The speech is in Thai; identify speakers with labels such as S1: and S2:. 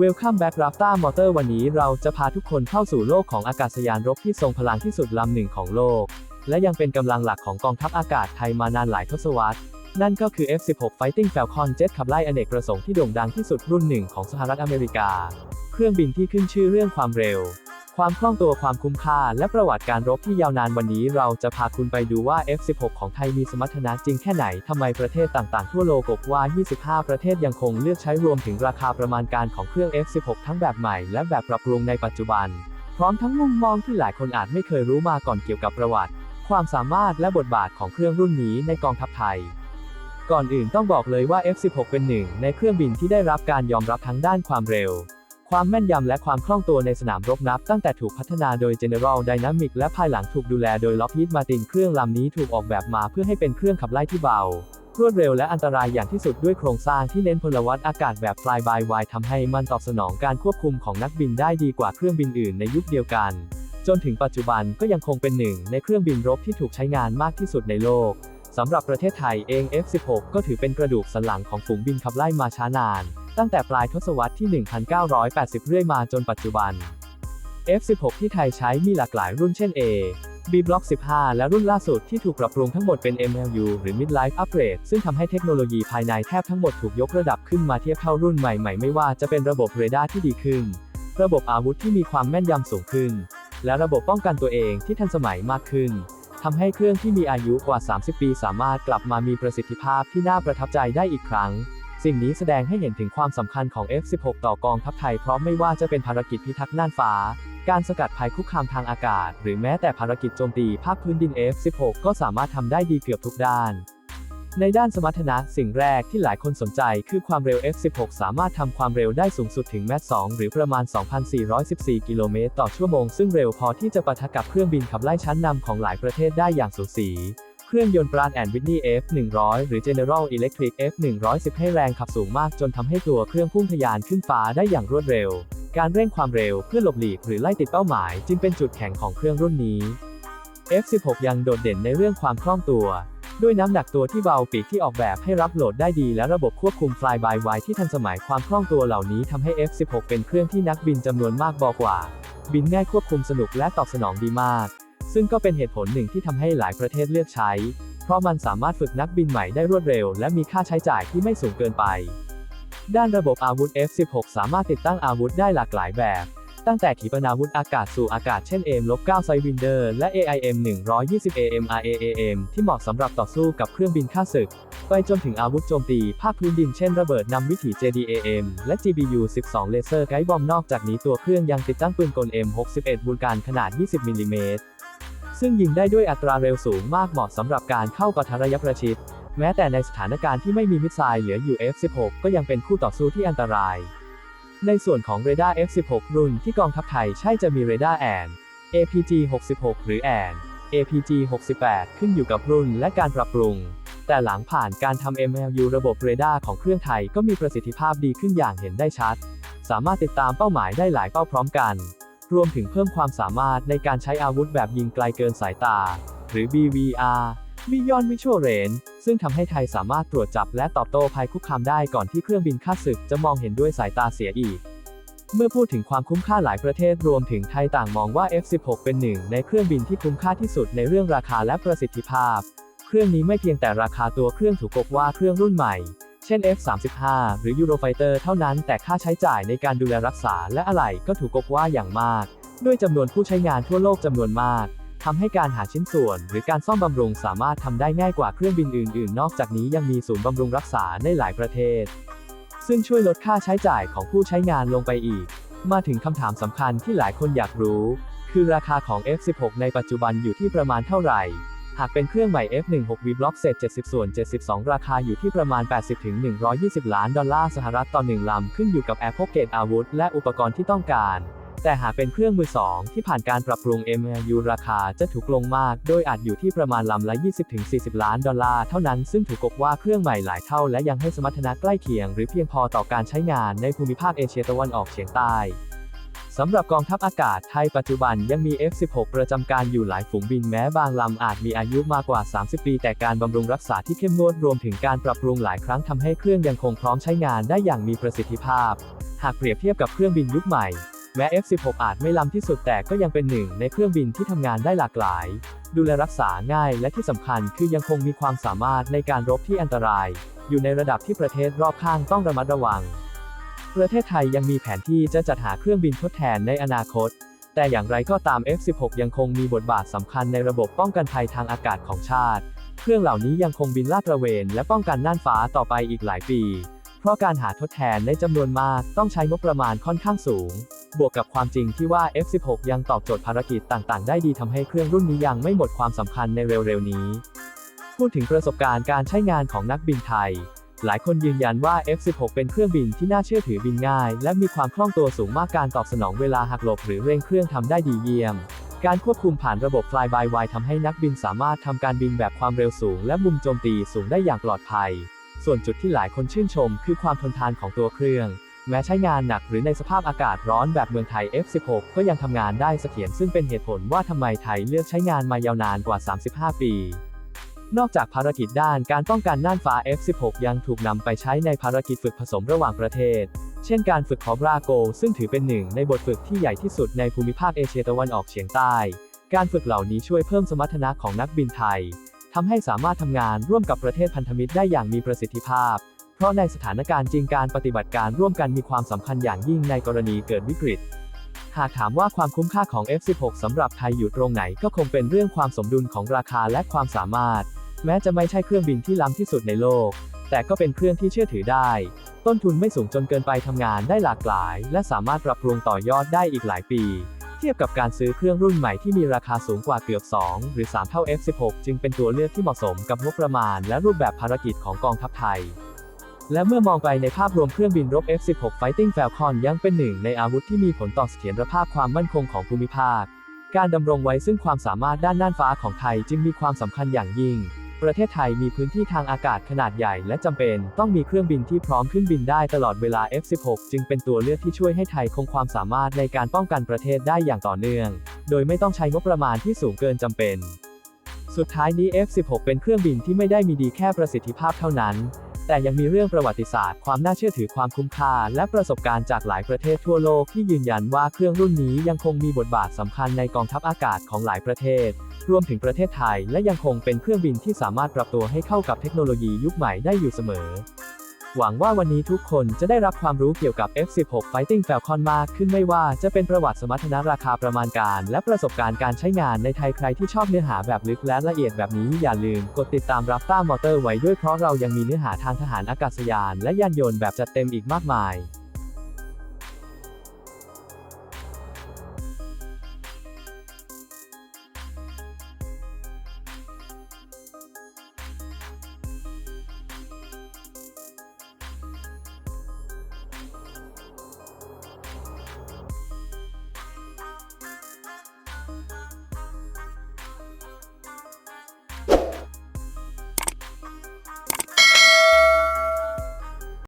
S1: Welcome back Raptor Motor วันนี้เราจะพาทุกคนเข้าสู่โลกของอากาศยานรบที่ทรงพลังที่สุดลำหนึ่งของโลก และยังเป็นกำลังหลักของกองทัพอากาศไทยมานานหลายทศวรรษ นั่นก็คือ F-16 Fighting Falcon เจ็ตขับไล่อเนกประสงค์ที่โด่งดังที่สุดรุ่นหนึ่งของสหรัฐอเมริกา เครื่องบินที่ขึ้นชื่อเรื่องความเร็ว ความคล่องตัวความคุ้มค่า และประวัติการรบที่ยาวนานวันนี้เราจะพาคุณไปดูว่า F-16 ของไทยมีสมรรถนะจริงแค่ไหน ทำไมประเทศต่างๆ ทั่วโลกกว่า 25 ประเทศยังคงเลือกใช้รวมถึงราคาประมาณการของเครื่อง F-16 ทั้งแบบใหม่และแบบปรับปรุงในปัจจุบัน พร้อมทั้งมุมมองที่หลายคนอาจไม่เคยรู้มาก่อนเกี่ยวกับประวัติ ความสามารถและบทบาทของเครื่องรุ่นนี้ในกองทัพไทยก่อนอื่นต้องบอกเลยว่า F-16 เป็นหนึ่งในเครื่องบินที่ได้รับการยอมรับทั้งด้านความเร็ว ความแม่นยำและความคล่องตัวในสนามรบนับ ตั้งแต่ถูกพัฒนาโดย General Dynamics และภายหลังถูกดูแลโดย Lockheed Martin เครื่องลำนี้ถูกออกแบบมาเพื่อให้เป็นเครื่องขับไล่ที่เบา รวดเร็วและอันตรายอย่างที่สุดด้วยโครงสร้างที่เน้นพลวัตอากาศแบบ fly by wire ทำให้มันตอบสนองการควบคุมของนักบินได้ดีกว่าเครื่องบินอื่นในยุคเดียวกัน จนถึงปัจจุบันก็ยังคงเป็นหนึ่งในเครื่องบินรบที่ถูกใช้งานมากที่สุดในโลกสำหรับประเทศไทยเอง F16 ก็ถือเป็นกระดูกสันหลังของฝูงบินขับไล่มาช้านาน ตั้งแต่ปลายทศวรรษที่ 1980 เรื่อยมาจนปัจจุบัน F16 ที่ไทยใช้มีหลากหลายรุ่นเช่น A B Block 15 และรุ่นล่าสุดที่ถูกปรับปรุงทั้งหมดเป็น MLU หรือ Midlife Upgrade ซึ่งทำให้เทคโนโลยีภายในแทบทั้งหมดถูกยกระดับขึ้นมาเทียบเท่ารุ่นใหม่ๆ ไม่ว่าจะเป็นระบบเรดาร์ที่ดีขึ้น ระบบอาวุธที่มีความแม่นยำสูงขึ้น และระบบป้องกันตัวเองที่ทันสมัยมากขึ้นทำให้เครื่องที่มีอายุกว่า 30 ปี สามารถกลับมามีประสิทธิภาพที่น่าประทับใจได้อีกครั้ง สิ่งนี้แสดงให้เห็นถึงความสำคัญของ F16 ต่อกองทัพไทย เพราะไม่ว่าจะเป็นภารกิจพิทักษ์น่านฟ้า การสกัดภัยคุกคามทางอากาศ หรือแม้แต่ภารกิจโจมตีภาคพื้นดิน F16 ก็สามารถทำได้ดีเกือบทุกด้าน ในด้านสมรรถนะสิ่งแรกที่หลายคนสนใจคือความเร็ว F16 สามารถทำความเร็วได้สูงสุดถึงแมต2หรือประมาณ 2,414 กิโลเมตรต่อชั่วโมง ซึ่งเร็วพอที่จะปะทะกับเครื่องบินขับไล่ชั้นนำของหลายประเทศได้อย่างสูสี เครื่องยนต์ปราณแอนวิทนี F100 หรือ General Electric F110 ให้แรงขับสูงมากจนทำให้ตัวเครื่องพุ่งทะยานขึ้นฟ้าได้อย่างรวดเร็ว การเร่งความเร็วเพื่อหลบหลีกหรือไล่ติดเป้าหมายจึงเป็นจุดแข็งของเครื่องรุ่นนี้ F16 ยังโดดเด่นในเรื่องความคล่องตัว ด้วยน้ำหนักตัวที่เบาปีกที่ออกแบบให้รับโหลดได้ดีและระบบควบคุม fly by wire ที่ทันสมัยความคล่องตัวเหล่านี้ทำให้ F16 เป็นเครื่องที่นักบินจำนวนมากบอกว่า บินง่ายควบคุมสนุกและตอบสนองดีมาก ซึ่งก็เป็นเหตุผลหนึ่งที่ทำให้หลายประเทศเลือกใช้ เพราะมันสามารถฝึกนักบินใหม่ได้รวดเร็ว และมีค่าใช้จ่ายที่ไม่สูงเกินไป ด้านระบบอาวุธ F16 สามารถติดตั้งอาวุธได้หลากหลายแบบ ตั้งแต่ขีปนาวุธอากาศสู่อากาศเช่น AM-9 Sidewinder และ AIM 120 AMRAAM ที่เหมาะสำหรับต่อสู้กับเครื่องบินข้าศึก ไปจนถึงอาวุธโจมตีภาคพื้นดินเช่นระเบิดนำวิถี JDAM และ GBU-12 เลเซอร์ไกด์บอมนอกจากนี้ตัวเครื่องยังติดตั้งปืนกล M61 บูลการขนาด 20มิลลิเมตร ซึ่งยิงได้ด้วยอัตราเร็วสูงมากเหมาะสำหรับการเข้าปะทะระยะประชิด แม้แต่ในสถานการณ์ที่ไม่มีมิสไซล์เหลืออยู่ F16 ก็ยังเป็นคู่ต่อสู้ที่อันตราย ในส่วนของเรดาร์ F16 รุ่นที่กองทัพไทยใช่จะมีเรดาร์แอน APG 66 หรือแอน APG 68 ขึ้นอยู่กับรุ่นและการปรับปรุง แต่หลังผ่านการทำ MLU ระบบเรดาร์ของเครื่องไทยก็มีประสิทธิภาพดีขึ้นอย่างเห็นได้ชัด สามารถติดตามเป้าหมายได้หลายเป้าพร้อมกัน รวมถึงเพิ่มความสามารถในการใช้อาวุธแบบยิงไกลเกินสายตา หรือ BVR Beyond Visual Range ซึ่งทำให้ไทยสามารถตรวจจับและตอบโต้ภัยคุกคามได้ก่อนที่เครื่องบินข้าศึกจะมองเห็นด้วยสายตาเสียอีก เมื่อพูดถึงความคุ้มค่าหลายประเทศรวมถึงไทยต่างมองว่า F16 เป็นหนึ่งในเครื่องบินที่คุ้มค่าที่สุดในเรื่องราคาและประสิทธิภาพ เครื่องนี้ไม่เพียงแต่ราคาตัวเครื่องถูกกว่าเครื่องรุ่นใหม่ เช่น F35 หรือ Eurofighter เท่านั้น แต่ค่าใช้จ่ายในการดูแลรักษาและอะไหล่ก็ถูกกบว่าอย่างมาก ด้วยจำนวนผู้ใช้งานทั่วโลกจำนวนมากทำให้การหาชิ้นส่วน หรือการซ่อมบำรุงสามารถทำได้ง่ายกว่าเครื่องบินอื่น ๆ นอกจากนี้ยังมีศูนย์บำรุงรักษาในหลายประเทศ ซึ่งช่วยลดค่าใช้จ่ายของผู้ใช้งานลงไปอีก มาถึงคำถามสำคัญที่หลายคนอยากรู้ คือราคาของ F16 ในปัจจุบันอยู่ที่ประมาณเท่าไหร่ หากเป็นเครื่องใหม่ F16 V Block เศษ70 ส่วน 72 ราคาอยู่ที่ประมาณ 80-120 ล้านดอลลาร์สหรัฐต่อ1ลำ ขึ้นอยู่กับแอร์พกเกตอาวุธ และอุปกรณ์ที่ต้องการ แต่หากเป็นเครื่องมือสองที่ผ่านการปรับปรุง MLU ราคาจะถูกลงมาก โดยอาจอยู่ที่ประมาณลำละ 20-40 ล้านดอลลาร์เท่านั้น ซึ่งถูกกบว่าเครื่องใหม่หลายเท่า และยังให้สมรรถนะใกล้เคียง หรือเพียงพอต่อการใช้งานในภูมิภาคเอเชียตะวันออกเฉียงใต้ สำหรับกองทัพอากาศไทยปัจจุบันยังมี F-16 ประจำการอยู่หลายฝูงบินแม้บางลำอาจมีอายุมากกว่า 30 ปี แต่การบำรุงรักษาที่เข้มงวดรวมถึงการปรับปรุงหลายครั้งทำให้เครื่องยังคงพร้อมใช้งานได้อย่างมีประสิทธิภาพ หากเปรียบเทียบกับเครื่องบินยุคใหม่ แม้ F-16 อาจไม่ล้ำที่สุดแต่ก็ยังเป็นหนึ่งในเครื่องบินที่ทำงานได้หลากหลาย ดูแลรักษาง่ายและที่สำคัญคือยังคงมีความสามารถในการรบที่อันตราย อยู่ในระดับที่ประเทศรอบข้างต้องระมัดระวัง ประเทศไทยยังมีแผนที่จะจัดหาเครื่องบินทดแทนในอนาคต แต่อย่างไรก็ตาม F-16 ยังคงมีบทบาทสำคัญในระบบป้องกันภัยทางอากาศของชาติ เครื่องเหล่านี้ยังคงบินลาดตระเวน และป้องกันน่านฟ้าต่อไปอีกหลายปี เพราะการหาทดแทนในจำนวนมากต้องใช้งบประมาณค่อนข้างสูง บวกกับความจริงที่ว่า F-16 ยังตอบโจทย์ภารกิจต่างๆ ได้ดีทำให้เครื่องรุ่นนี้ยังไม่หมดความสำคัญในเร็วๆนี้ พูดถึงประสบการณ์การใช้งานของนักบินไทย หลายคนยืนยันว่า F-16 เป็นเครื่องบินที่น่าเชื่อถือบินง่าย และมีความคล่องตัวสูงมากการตอบสนองเวลาหักหลบหรือเร่งเครื่องทำได้ดีเยี่ยม การควบคุมผ่านระบบ Fly by Wire ทำให้นักบินสามารถทำการบินแบบความเร็วสูง และมุมโจมตีสูงได้อย่างปลอดภัย ส่วนจุดที่หลายคนชื่นชม คือความทนทานของตัวเครื่อง แม้ใช้งานหนักหรือในสภาพอากาศร้อนแบบเมืองไทย F16 ก็ยังทำงานได้เสถียรซึ่งเป็นเหตุผลว่าทำไมไทยเลือกใช้งานมายาวนานกว่า 35 ปี นอกจากภารกิจด้านการป้องกันน่านฟ้า F16 ยังถูกนำไปใช้ในภารกิจฝึกผสมระหว่างประเทศ เช่นการฝึกคอบราโก ซึ่งถือเป็นหนึ่งในบทฝึกที่ใหญ่ที่สุดในภูมิภาคเอเชียตะวันออกเฉียงใต้ การฝึกเหล่านี้ช่วยเพิ่มสมรรถนะของนักบินไทยทำให้สามารถทำงานร่วมกับประเทศพันธมิตรได้อย่างมีประสิทธิภาพ เพราะในสถานการณ์จริงการปฏิบัติการร่วมกันมีความสำคัญอย่างยิ่งในกรณีเกิดวิกฤตหากถามว่าความคุ้มค่าของ F16 สำหรับไทยอยู่ตรงไหนก็คงเป็นเรื่องความสมดุลของราคาและความสามารถ แม้จะไม่ใช่เครื่องบินที่ล้ำที่สุดในโลก แต่ก็เป็นเครื่องที่เชื่อถือได้ ต้นทุนไม่สูงจนเกินไปทำงานได้หลากหลาย และสามารถปรับปรุงต่อยอดได้อีกหลายปี เทียบกับการซื้อเครื่องรุ่นใหม่ที่มีราคาสูงกว่าเกือบ 2 หรือ 3 เท่า F16 จึงเป็นตัวเลือกที่เหมาะสมกับงบประมาณ และรูปแบบภารกิจของกองทัพไทยและเมื่อมองไปในภาพรวมเครื่องบินรบ F16 Fighting Falcon ยังเป็นหนึ่งในอาวุธที่มีผลต่อเสถียรภาพความมั่นคงของภูมิภาค การดำรงไว้ซึ่งความสามารถด้านน่านฟ้าของไทยจึงมีความสำคัญอย่างยิ่ง ประเทศไทยมีพื้นที่ทางอากาศขนาดใหญ่และจำเป็น ต้องมีเครื่องบินที่พร้อมขึ้นบินได้ตลอดเวลา F16 จึงเป็นตัวเลือกที่ช่วยให้ไทยคงความสามารถในการป้องกันประเทศได้อย่างต่อเนื่อง โดยไม่ต้องใช้งบประมาณที่สูงเกินจำเป็น สุดท้ายนี้ F16 เป็นเครื่องบินที่ไม่ได้มีดีแค่ประสิทธิภาพเท่านั้น แต่ยังมีเรื่องประวัติศาสตร์ ความน่าเชื่อถือความคุ้มค่า และประสบการณ์จากหลายประเทศทั่วโลกที่ยืนยันว่าเครื่องรุ่นนี้ยังคงมีบทบาทสำคัญในกองทัพอากาศของหลายประเทศ รวมถึงประเทศไทย และยังคงเป็นเครื่องบินที่สามารถปรับตัวให้เข้ากับเทคโนโลยียุคใหม่ได้อยู่เสมอ หวังว่าวันนี้ทุกคนจะได้รับความรู้เกี่ยวกับ F16 Fighting Falcon มากขึ้นไม่ว่าจะเป็นประวัติสมรรถนะราคาประมาณการ และประสบการณ์การใช้งานในไทยใครที่ชอบเนื้อหาแบบลึกและละเอียดแบบนี้อย่าลืมกดติดตามรับต้ามอเตอร์ไว้ด้วยเพราะเรายังมีเนื้อหาทางทหารอากาศยาน และยานยนต์แบบจัดเต็มอีกมากมาย